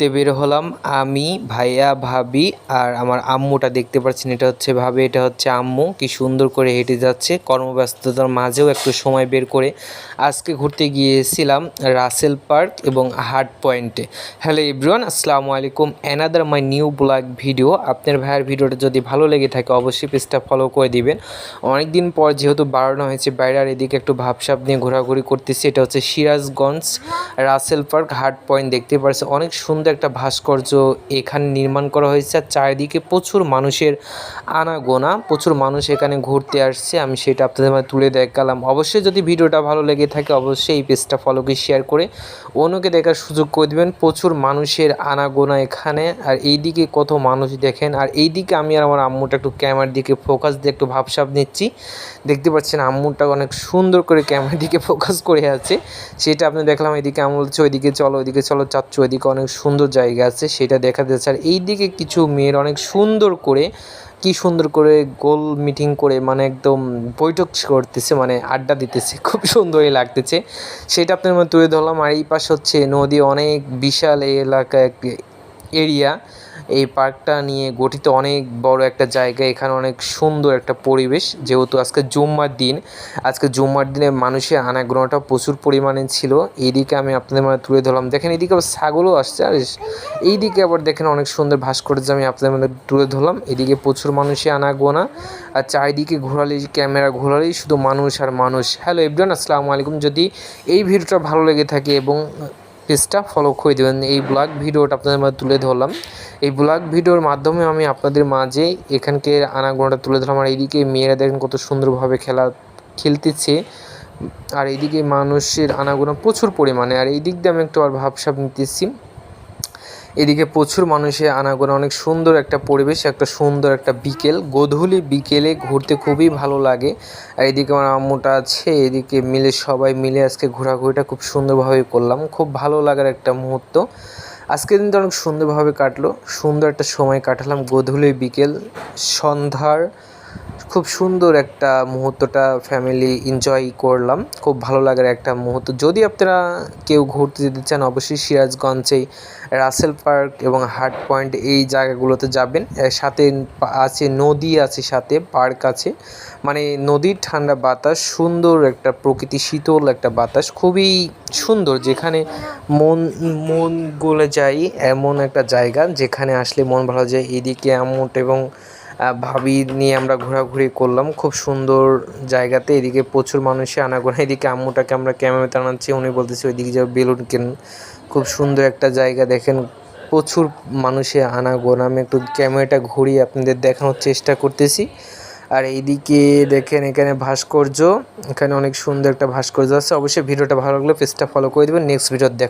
ঘুরতে বের হলাম। আমি, ভাইয়া, ভাবি আর আমার আম্মুটা দেখতে পাচ্ছেন। এটা হচ্ছে ভাবি, এটা হচ্ছে আম্মু। কি সুন্দর করে হেঁটে যাচ্ছে। কর্মব্যস্ততার মাঝেও একটু সময় বের করে আজকে ঘুরতে গিয়েছিলাম রাসেল পার্ক এবং হার্ট পয়েন্টে। হ্যালো এভরিওয়ান, আসসালামু আলাইকুম। Another my new blog video আপনার ভাইয়ের ভিডিওটা যদি ভালো লেগে থাকে, অবশ্যই পেজটা ফলো করে দিবেন। অনেক দিন পর যেহেতু বাড়ানো হয়েছে, বাইরে আর এদিকে একটু ভাবসাব নিয়ে ঘোরাঘুরি করতেছি। এটা হচ্ছে Sirajganj Russell Park Heart Point. দেখতে পারছে অনেক সুন্দর একটা ভাস্কর্য এখানে নির্মাণ করা হয়েছে। আর চারিদিকে প্রচুর মানুষের আনাগোনা, প্রচুর মানুষ এখানে ঘুরতে আসছে। আমি সেটা আপনাদের মাঝে তুলে দেখালাম। অবশ্যই যদি ভিডিওটা ভালো লেগে থাকে, অবশ্যই এই পেজটা ফলো করে শেয়ার করে অন্যকে দেখার সুযোগ করে দেবেন। প্রচুর মানুষের আনাগোনা এখানে। আর এইদিকে কত মানুষ দেখেন। আর এইদিকে আমি আর আমার আম্মুটা একটু ক্যামেরার দিকে ফোকাস দিয়ে একটু ভাবসাব নিচ্ছি। দেখতে পাচ্ছেন আম্মুটা অনেক সুন্দর করে ক্যামেরার দিকে ফোকাস করে আছে। সেটা আপনি দেখলাম, এদিকে আম্মু বলছে, ওইদিকে চলো ওইদিকে চলো চাচ্ছ ওইদিকে অনেক সুন্দর জায়গা আছে, সেটা দেখা যাচ্ছে। আর এইদিকে কিছু মেয়ের অনেক সুন্দর করে, কি সুন্দর করে গোল মিটিং করে মানে একদম বৈঠক করতেছে মানে আড্ডা দিতেছে, খুব সুন্দরই লাগতেছে। সেটা আপনার মধ্যে তুলে ধরলাম। আর এই পাশ হচ্ছে নদী অনেক বিশাল এলাকা এলাকা এরিয়া। এই পার্কটা নিয়ে গঠিত অনেক বড় একটা জায়গা, এখানে অনেক সুন্দর একটা পরিবেশ। যেহেতু আজকে জুম্মার দিন, আজকে জুম্মার দিনে মানুষের আনাগ্রহণটা প্রচুর পরিমাণে ছিল। এইদিকে আমি আপনাদের মানে তুলে ধরলাম। দেখেন এইদিকে আবার ছাগলও আসছে, আর এইদিকে আবার দেখেন অনেক সুন্দর ভাস্কর্য আমি আপনাদের মধ্যে তুলে ধরলাম। এদিকে প্রচুর মানুষের আনাগোনা, আর চারিদিকে ঘোরালেই ক্যামেরা ঘোরালেই শুধু মানুষ আর মানুষ। হ্যালো এভরিওয়ান আসসালামু আলাইকুম। যদি এই ভিডিওটা ভালো লেগে থাকে এবং পেজটা ফলো করে দেবেন। এই ব্লগ ভিডিওটা আপনাদের মাঝে তুলে ধরলাম। এই ব্লগ ভিডিওর মাধ্যমে আমি আপনাদের মাঝে এখানকে আনাগোনাটা তুলে ধরলাম। আর এইদিকে মেয়েরা দেখেন কত সুন্দরভাবে খেলা খেলতেছে। আর এইদিকে মানুষের আনাগোনা প্রচুর পরিমাণে। আর এই দিক দিয়ে আমি একটু আর ভাবসাব নিতেছি। এদিকে প্রচুর মানুষের আনাগোনা, অনেক সুন্দর একটা পরিবেশ, একটা সুন্দর একটা বিকেল। গোধূলি বিকেলে ঘুরতে খুবই ভালো লাগে। আর এদিকে আমার আম্মুটা আছে, এদিকে মিলে সবাই মিলে আজকে ঘোরাঘুরিটা খুব সুন্দরভাবে করলাম। খুব ভালো লাগার একটা মুহূর্ত। আজকের দিনটা অনেক সুন্দরভাবে কাটলো। সুন্দর একটা সময় কাটালাম গোধূলি বিকেল, সন্ধ্যার খুব সুন্দর একটা মুহূর্তটা ফ্যামিলি এনজয় করলাম। খুব ভালো লাগার একটা মুহূর্ত। যদি আপনারা কেউ ঘুরতে যেতে চান, অবশ্যই সিরাজগঞ্জেই রাসেল পার্ক এবং হার্ট পয়েন্ট এই জায়গাগুলোতে যাবেন। সাথে আছে নদী আছে সাথে, পার্ক আছে। মানে নদীর ঠান্ডা বাতাস, সুন্দর একটা প্রকৃতি, শীতল একটা বাতাস, খুবই সুন্দর। যেখানে মন মন গলে যায় এমন একটা জায়গা, যেখানে আসলে মন ভালো যায়। এদিকে আমট এবং ভাবি নিয়ে আমরা ঘোরাঘুরি করলাম। খুব সুন্দর জায়গাতে। এদিকে প্রচুর মানুষের আনাগোনা। এদিকে আম্মুটাকে আমরা ক্যামেরাতে আনাচ্ছি। উনি বলতেছি, ওইদিকে যাও, বেলুন কেন? খুব সুন্দর একটা জায়গা দেখেন। প্রচুর মানুষের আনাগোনা। আমি একটু ক্যামেরাটা ঘুরিয়ে আপনাদের দেখানোর চেষ্টা করতেছি। আর এইদিকে দেখেন, এখানে ভাস্কর্য। এখানে অনেক সুন্দর একটা ভাস্কর্য আছে। অবশ্যই ভিডিওটা ভালো লাগলে পেজটা ফলো করে দেবেন। নেক্সট ভিডিও দেখা